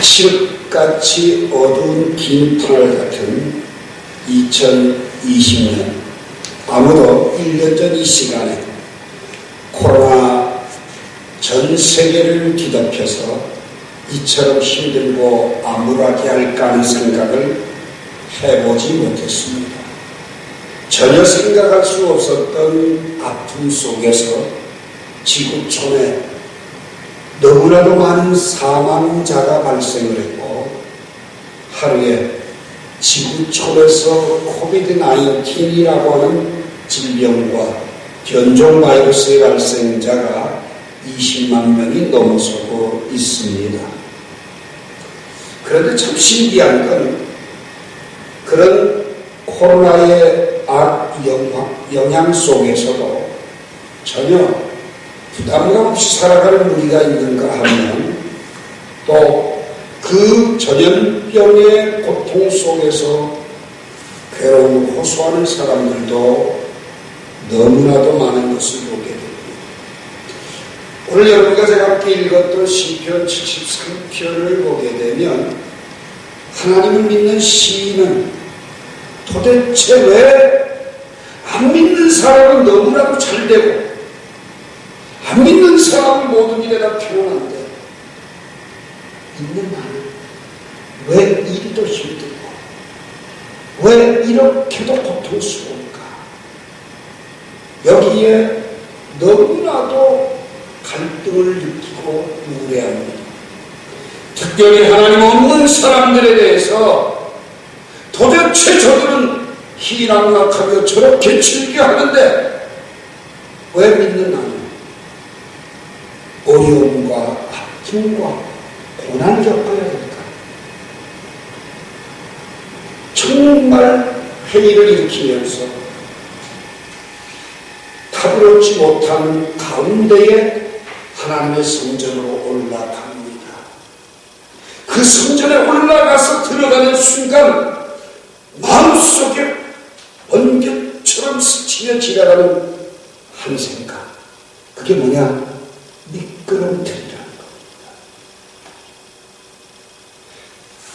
칠흑같이 어두운 긴 터널 같은 2020년 아무도 1년 전 이 시간에 코로나 전 세계를 뒤덮여서 이처럼 힘들고 암울하게 할까 하는 생각을 해보지 못했습니다. 전혀 생각할 수 없었던 아픔 속에서 지구촌에 너무나도 많은 사망자가 발생을 했고 하루에 지구촌에서 코비드 19이라고 하는 질병과 변종 바이러스의 발생자가 20만 명이 넘어서고 있습니다. 그런데 참 신기한 건 그런 코로나의 악 영향 속에서도 전혀 부담감 없이 살아가는 우리가 있는가 하면 또 그 전염병의 고통 속에서 괴로움을 호소하는 사람들도 너무나도 많은 것을 보게 됩니다. 오늘 여러분과 제가 함께 읽었던 시편 73편을 보게 되면 하나님을 믿는 시인은 도대체 왜 안 믿는 사람은 너무나도 잘 되고 안 믿는 사람은 모든 일에 다 평온한데 믿는 나는 왜 이리도 힘들고 왜 이렇게도 고통스러울까 여기에 너무나도 갈등을 느끼고 우울해합니다. 특별히 하나님 없는 사람들에 대해서 도대체 저들은 희락락하며 저렇게 즐겨하는데 왜 믿는 나는 어려움과 아픔과 고난을 겪어야 될까? 정말 회의를 일으키면서 답을 얻지 못한 가운데에 하나님의 성전으로 올라갑니다. 그 성전에 올라가서 들어가는 순간 마음속에 번개처럼 스치며 지나가는 한 생각. 그게 뭐냐? 미끄럼틀이라는 겁니다.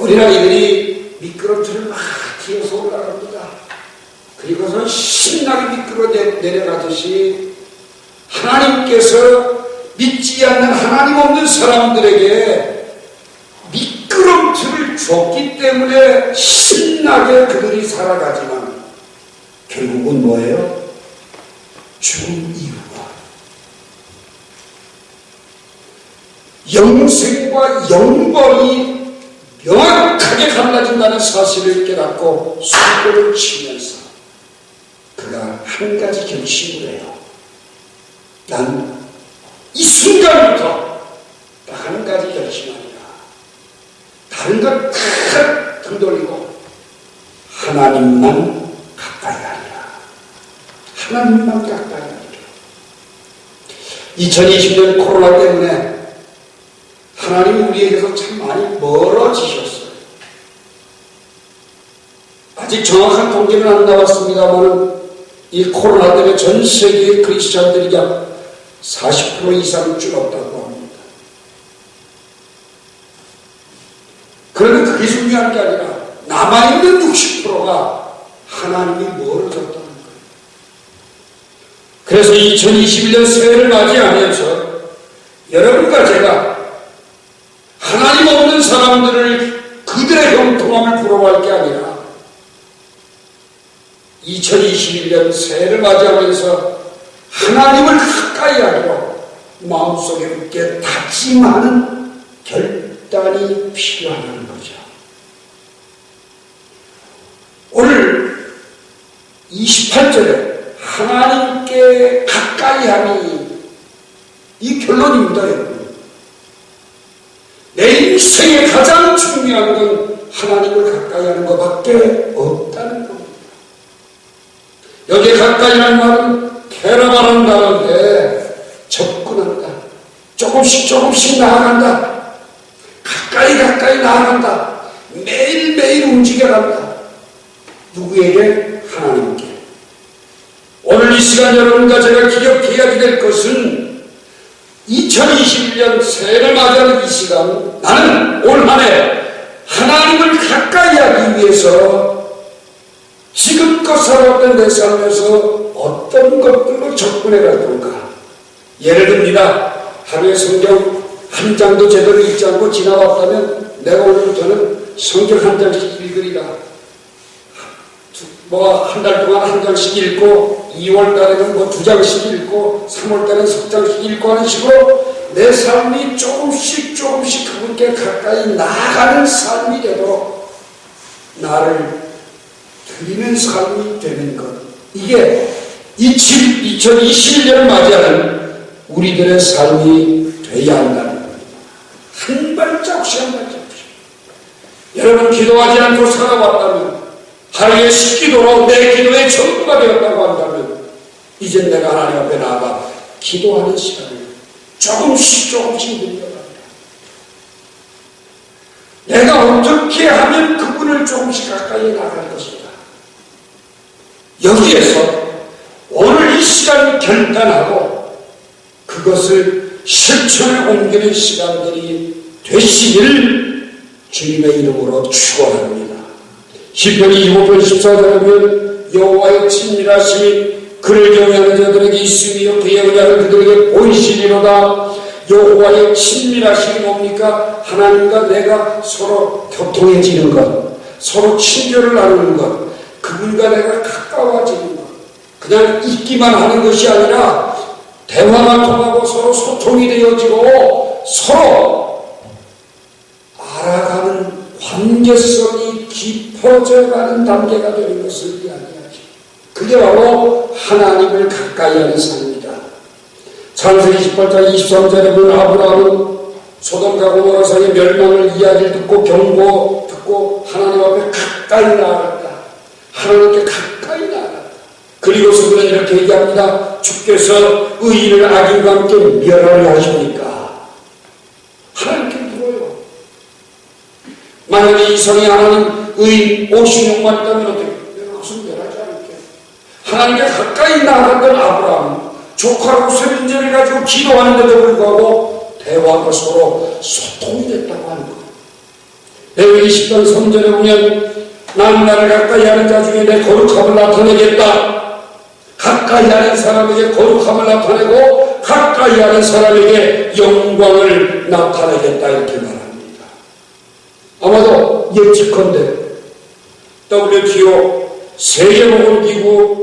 어린아이들이 미끄럼틀을 막 뛰어서 올라갑니다. 그리고서 신나게 미끄러 내려가듯이 하나님께서 믿지 않는 하나님 없는 사람들에게 미끄럼틀을 줬기 때문에 신나게 그들이 살아가지만 결국은 뭐예요? 죽은 이유가 영생과 영광이 명확하게 갈라진다는 사실을 깨닫고 손꼽을 치면서 그가 한 가지 결심을 해요. 난 이 순간부터 딱 한 가지 결심합니다. 다른 것다등 돌리고 하나님만 가까이 하리라. 하나님만 가까이 하리라. 2020년 코로나 때문에 하나님이 우리에게서 참 많이 멀어지셨어요. 아직 정확한 통계는 안 나왔습니다만 이 코로나 때문에 전 세계의 크리스천들이 약 40% 이상 줄었다고 합니다. 그런데 그게 중요한 게 아니라 남아있는 60%가 하나님이 멀어졌다는 거예요. 그래서 2021년 새해를 맞이하면서 여러분과 제가 하나님 없는 사람들을 그들의 형통함을 부러워할 게 아니라 2021년 새해를 맞이하면서 하나님을 가까이 하기로 마음속에 굳게 다짐하는 결단이 필요하다는 거죠. 오늘 28절에 하나님께 가까이 함이 이 결론입니다. 내 인생에 가장 중요한 건 하나님을 가까이 하는 것밖에 없다는 겁니다. 여기에 가까이 하는 말은 캐러바는 다는데 접근한다. 조금씩 조금씩 나아간다. 가까이 가까이 나아간다. 매일매일 움직여간다. 누구에게? 하나님께. 오늘 이 시간 여러분과 제가 기억해야 될 것은 2021년 새해를 맞이하는 이 시간 나는 올 한해 위해서 지금껏 살아왔던 내 삶에서 어떤 것들로 접근해 갈 건가? 예를 듭니다. 하루에 성경 한 장도 제대로 읽지 않고 지나왔다면 내가 오늘부터는 성경 한 장씩 읽으리라. 뭐 한 달 동안 한 장씩 읽고 2월 달에는 뭐 두 장씩 읽고 3월 달에는 석 장씩 읽고 하는 식으로 내 삶이 조금씩 조금씩 그분께 가까이 나아가는 삶이 되도록 나를 드리는 삶이 되는 것. 이게 2021년을 맞이하는 우리들의 삶이 되어야 한다는 겁니다. 한 발짝씩 한 발짝씩. 여러분 기도하지 않고 살아왔다면 하루에 10기도로 내 기도의 전부가 되었다고 한다면 이젠 내가 하나님 앞에 나아가 기도하는 시간을 조금씩 조금씩 늘려갑니다. 내가 어떻게 하면 그분을 조금씩 가까이 나갈 것인가. 여기에서 오늘 이 시간이 결단하고 그것을 실천에 옮기는 시간들이 되시기를 주님의 이름으로 축원합니다. 시편이 25편 14절에 보면 여호와의 친밀하심이 그를 경외하는 자들에게 있으며 그의 은혜를 그들에게 보이시리로다 여호와의 친밀하심이 뭡니까? 하나님과 내가 서로 교통해지는 것 서로 친교를 나누는 것 그분과 내가 가까워지는 것 그냥 있기만 하는 것이 아니라 대화가 통하고 서로 소통이 되어지고 서로 알아가는 관계성이 깊어져가는 단계가 되는 것을 이야기하죠. 그게 바로 하나님을 가까이 하는 삶입니다. 창세기 18장 23절에 보면 아브라함은 소돔과 고모라 사이의 멸망을 이야기를 듣고 경고 듣고 하나님 앞에 가까이 나아갔다. 하나님께 가까이 나아갔다. 그리고서 그는 이렇게 얘기합니다. 주께서 의인을 악인과 함께 멸하려 하십니까? 하나님께 물어요. 만약에 이 성이 하나님 의인 56만 있다면 어떻게? 내가 그것은 멸하지 않을게. 하나님께 가까이 나아갔던 아브라함, 조카하고 세민제를 가지고 기도하는데도 불구하고 대화가 서로 소통이 됐다고 하는 거예요. 레위기 10장 3절에 보면 나는 나를 가까이 하는 자 중에 내 거룩함을 나타내겠다. 가까이 하는 사람에게 거룩함을 나타내고 가까이 하는 사람에게 영광을 나타내겠다 이렇게 말합니다. 아마도 예측컨대 WTO 세계보건기구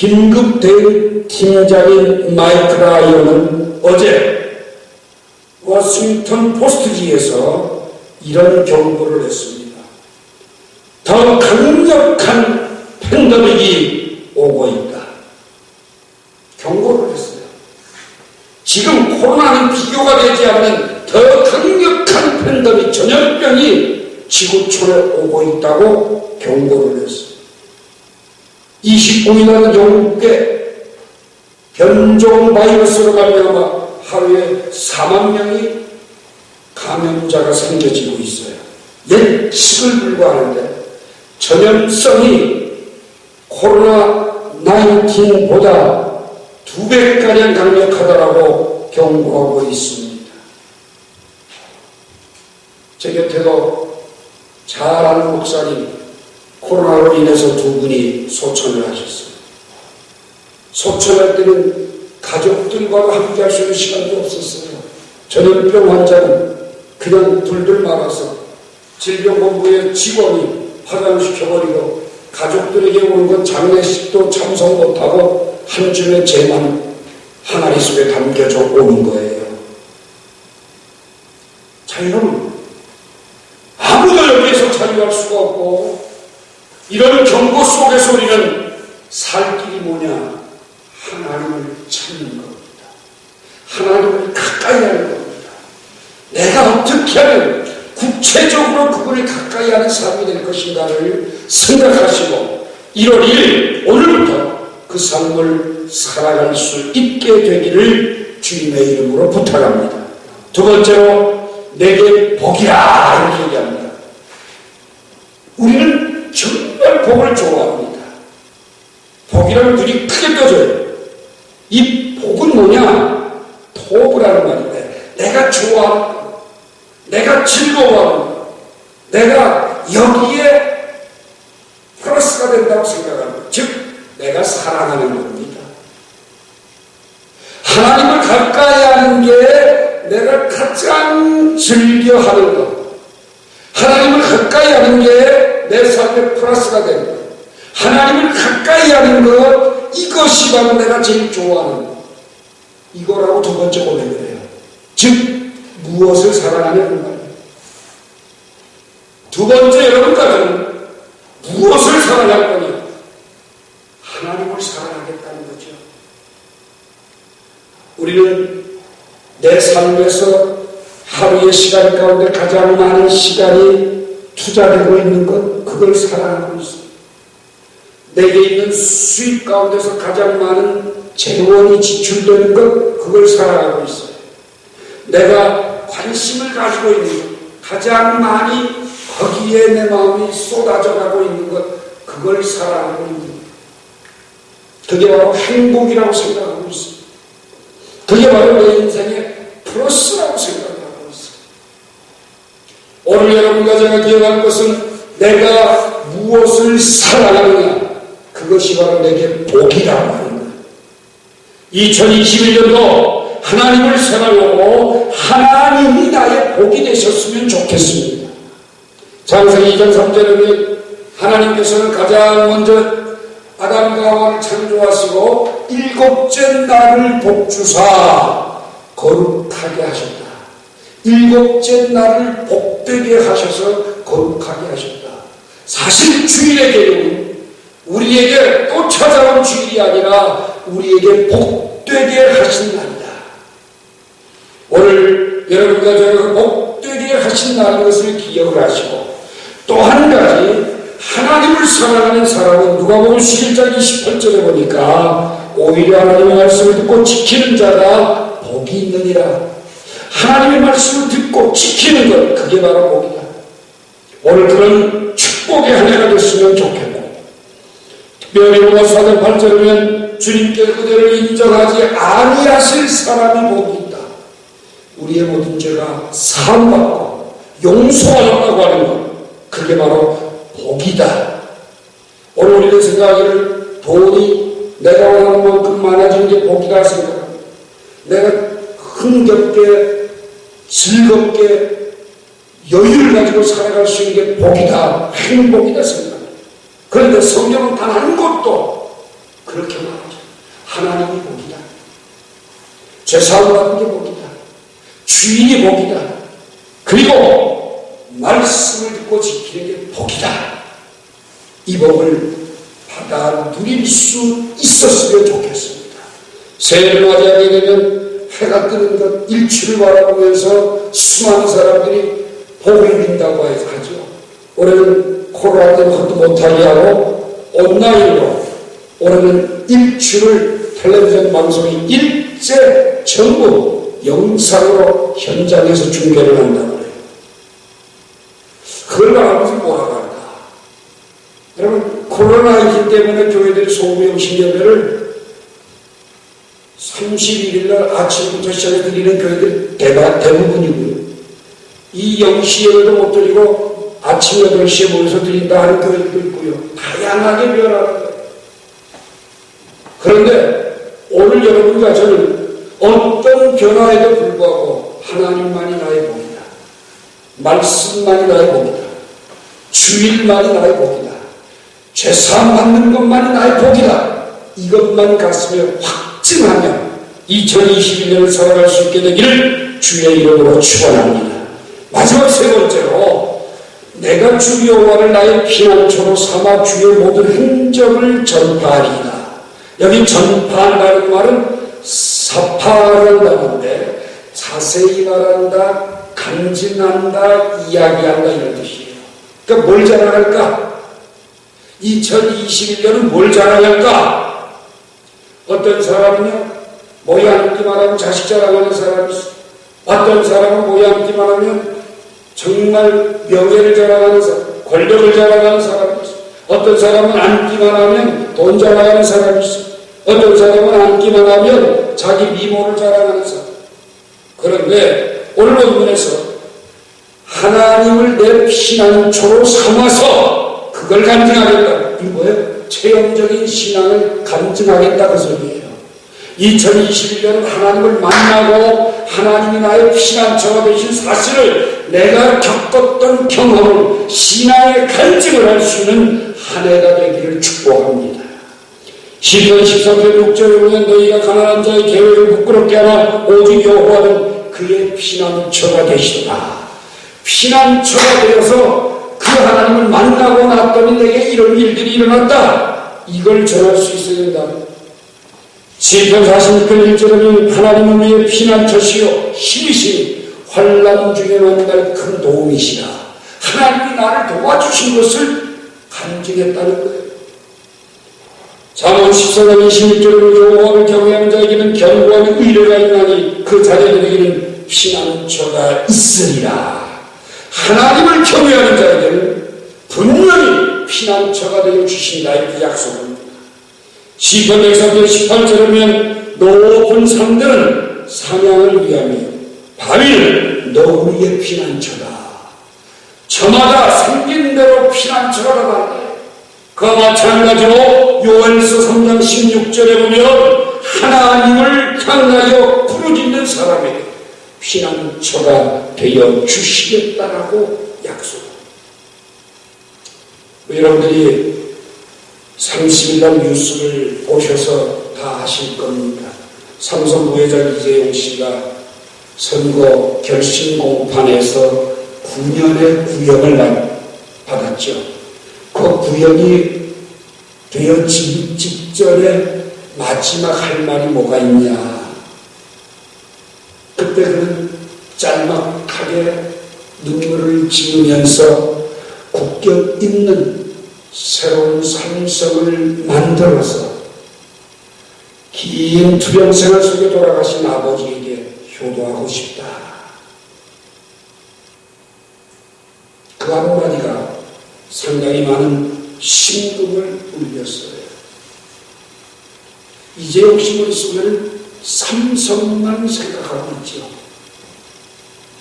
긴급 대응 팀장인 마이크 라이언은 어제 워싱턴 포스트지에서 이런 경고를 했습니다. 더 강력한 팬데믹이 오고 있다. 경고를 했어요. 지금 코로나는 비교가 되지 않는 더 강력한 팬데믹 전염병이 지구촌에 오고 있다고 경고를 했어요. 25일날 영국에 변종 바이러스로 말미암아 하루에 4만 명이 감염자가 생겨지고 있어요. 예측을 불과하는데 전염성이 코로나 19보다 두 배가량 강력하다라고 경고하고 있습니다. 제 곁에도 잘 아는 목사님 코로나로 인해서 두 분이 소천을 하셨어요. 소천할 때는 가족들과 함께 할 수 있는 시간도 없었어요. 전염병 환자는 그냥 둘둘 말아서 질병본부의 직원이 파견시켜버리고 가족들에게 오는 건 장례식도 참석 못하고 한 줌의 재만 하나리 속에 담겨져 오는 거예요. 자, 여러분. 아무도 여기에서 자유할 수가 속에서 우리는 살 길이 뭐냐? 하나님을 찾는 겁니다. 하나님을 가까이 하는 겁니다. 내가 어떻게 하면 구체적으로 그분을 가까이 하는 삶이 될 것인가를 생각하시고 1월 1일 오늘부터 그 삶을 살아갈 수 있게 되기를 주님의 이름으로 부탁합니다. 두 번째로 내게 복이라 이렇게 얘기합니다. 우리는 정말 복을 좋아합니다. 복이라는 눈이 크게 떠져요. 이 복은 뭐냐? 도구라는 말인데 내가 것, 내가 즐거워하는 것, 내가 여기에 된다고 생각합니다. 즉, 내가 사랑하는 겁니다. 하나님을 가까이 하는 게 내가 가장 즐겨하는 것. 하나님을 가까이 하는 게 내 삶의 플러스가 되는 것. 하나님을 가까이 하는 것, 이것이 바로 내가 제일 좋아하는 것. 이거라고 두 번째 고백을 해요. 즉, 무엇을 사랑하냐는 말이에요. 두 번째 여러분까지는 무엇을 사랑할 거냐? 하나님을 사랑하겠다는 거죠. 우리는 내 삶에서 하루의 시간 가운데 가장 많은 시간이 투자되고 있는 것, 그걸 사랑하고 있습니다. 내게 있는 수입 가운데서 가장 많은 재원이 지출되는 것, 그걸 사랑하고 있어요. 내가 관심을 가지고 있는 것, 가장 많이 거기에 내 마음이 쏟아져 가고 있는 것, 그걸 사랑하고 있는 것. 그게 바로 행복이라고 생각하고 있습니다. 그게 바로 내 인생의 플러스라고 생각하고 있습니다. 오늘 여러분과 제가 기억할 것은 내가 무엇을 사랑하느냐, 그것이 바로 내게 하는 거예요. 2021년도 하나님을 생각하고 하나님이 나의 복이 되셨으면 좋겠습니다. 장세기 2장 3절에는 하나님께서는 가장 먼저 아담과 하와를 창조하시고 일곱째 날을 복주사 거룩하게 하셨다. 일곱째 날을 복되게 하셔서 거룩하게 하셨다. 사실 주일의 개념은 우리에게 또 찾아온 주일이 아니라 우리에게 복되게 하신 날이다. 오늘 여러분과 저희가 복되게 하신 날인 것을 기억을 하시고 또 한 가지 하나님을 사랑하는 사람은 누가복음 11장 28절에 보니까 오히려 하나님의 말씀을 듣고 지키는 자가 복이 있느니라. 하나님의 말씀을 듣고 지키는 것 그게 바로 복이다. 오늘 그런 축복의 한 해가 됐으면 좋겠고 로마 사장 8절이면 주님께 그대를 인정하지 아니하실 사람이 복이 있다 우리의 모든 죄가 사함받고 용서하였다고 하는 것 그게 바로 복이다. 오늘 우리는 생각하기를 돈이 내가 원하는 만큼 많아진 게 복이다 생각합니다. 내가 흥겹게 즐겁게 여유를 가지고 살아갈 수 있는 게 복이다. 행복이다 생각합니다. 그런데 성경은 단 한 곳도 그렇게 말하죠. 하나님이 복이다. 죄사함 받은 게 복이다. 주인이 복이다. 그리고 말씀을 듣고 지키는 게 복이다. 이 복을 받아 누릴 수 있었으면 좋겠습니다. 새해를 맞이하게 되면 해가 뜨는 것 일출을 바라보면서 수많은 사람들이 복을 빈다고 하죠. 올해는 코로나 때문에 그것도 못하게 하고 온라인으로 올해는 일출을 텔레비전 방송이 일제 전부 영상으로 현장에서 중계를 한다고 그래요. 그걸 말하면서 뭐라고 할까? 여러분, 코로나19 때문에 교회들이 소규모 영신 예배를 31일 날 아침부터 시작해 드리는 교회들 대부분이고요. 이 영시 예배도 못 드리고 아침 8시에 모여서 드린다 하는 교회들도 있고요. 다양하게 변하는. 그런데 오늘 여러분과 저는 어떤 변화에도 불구하고 하나님만이 나의 복이다. 말씀만이 나의 복이다. 주일만이 나의 복이다. 죄사함 받는 것만이 나의 복이다. 이것만 가슴에 확증하며 2021년을 살아갈 수 있게 되기를 주의 이름으로 축원합니다. 마지막 세 번째로 내가 주 여호와를 나의 피난처로 삼아 주의 모든 행적을 전파하리이다. 여기 전파한다는 말은 사파라는 단어인데 자세히 말한다, 간증한다, 이야기한다 이런 뜻이에요. 그러니까 뭘 자랑할까? 2021년은 뭘 자랑할까? 어떤 사람은요, 모양기만 하면 자식 자랑하는 사람이 있어. 어떤 사람은 모양기만 하면 정말 명예를 자랑하는 사람, 권력을 자랑하는 사람이 있어. 어떤 사람은 앉기만 하면 돈 자랑하는 사람이 있어. 어떤 사람은 앉기만 하면 자기 미모를 자랑하는 사람. 그런데 오늘 본문에서 하나님을 내 피난처로 삼아서 그걸 간증하겠다. 이 뭐예요? 체험적인 신앙을 간증하겠다 그 소리예요. 2021년 하나님을 만나고 하나님이 나의 피난처가 되신 사실을 내가 겪었던 경험을 신앙의 간증을 할 수 있는 한 해가 되기를 축복합니다. 시편 13편 6절에 보면 너희가 가난한 자의 계획을 부끄럽게 하나 오직 여호와는 그의 피난처가 되시도다. 피난처가 되어서 그 하나님을 만나고 났더니 내게 이런 일들이 일어났다. 이걸 전할 수 있어야 된다. 시편 46편 1절에는 하나님은 우리의 피난처시요 힘이시니 환란 중에 만날 큰 도움이시다. 하나님이 나를 도와주신 것을 간증했다는 거예요. 잠언 14장 26절로 여호와를 경외하는 자에게는 견고한 의뢰가 있나니 그 자녀들에게는 피난처가 있으리라. 하나님을 경외하는 자에게는 분명히 피난처가 되어 주신다 이렇게 약속합니다. 시편 103편 18절이면 높은 산들은 사냥을 위함이요 바위는 너 우리의 피난처다. 저마다 생긴 대로 피난처가 나간다. 그와 마찬가지로 요한서 3장 16절에 보면 하나님을 향하여 부르짖는 사람에게 피난처가 되어 주시겠다라고 약속합니다. 여러분들이 30일 날 뉴스를 보셔서 다 아실 겁니다. 삼성 부회장 이재용 씨가 선거 결심 공판에서 9년의 구형을 받았죠. 그 구형이 되어지기 직전에 마지막 할 말이 뭐가 있냐. 그때 그는 짤막하게 눈물을 지으면서 국격 있는 새로운 삼성을 만들어서 긴 투병 생활 속에 돌아가신 아버지에게 효도하고 싶다. 그 한마디가 상당히 많은 심금을 울렸어요. 이제 혹시 머릿속에는 삼성만 생각하고 있죠.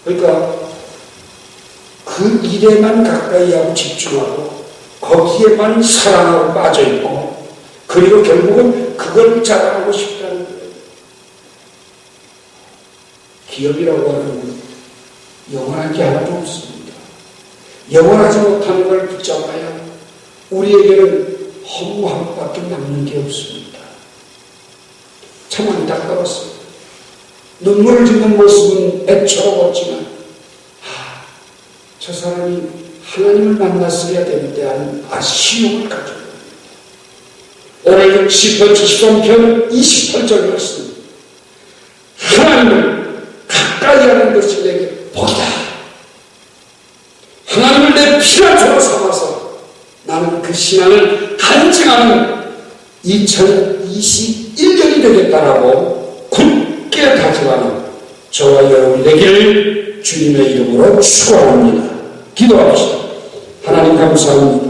그러니까 그 일에만 가까이 하고 집중하고 거기에만 사랑하고 빠져있고 그리고 결국은 그걸 자랑하고 싶다는. 기업이라고 하는 건 영원한 게 하나도 없습니다. 영원하지 못하는 걸 붙잡아야 우리에게는 허무함밖에 남는 게 없습니다. 참 안타까웠습니다. 눈물을 짓는 모습은 애처로웠지만 아, 저 사람이 하나님을 만났어야 되는데 하는 아쉬움을 가지고 오늘 시편 73편 28절 말씀 하나님을 가까이 하는 것이 내게 복이다. 하나님을 내 피난처로 삼아서 나는 그 신앙을 간증하는 2021년이 되겠다라고 굳게 다짐하는 저와 여러분이 되기를 주님의 이름으로 축원합니다. 기도합시다. 하나님 감사합니다.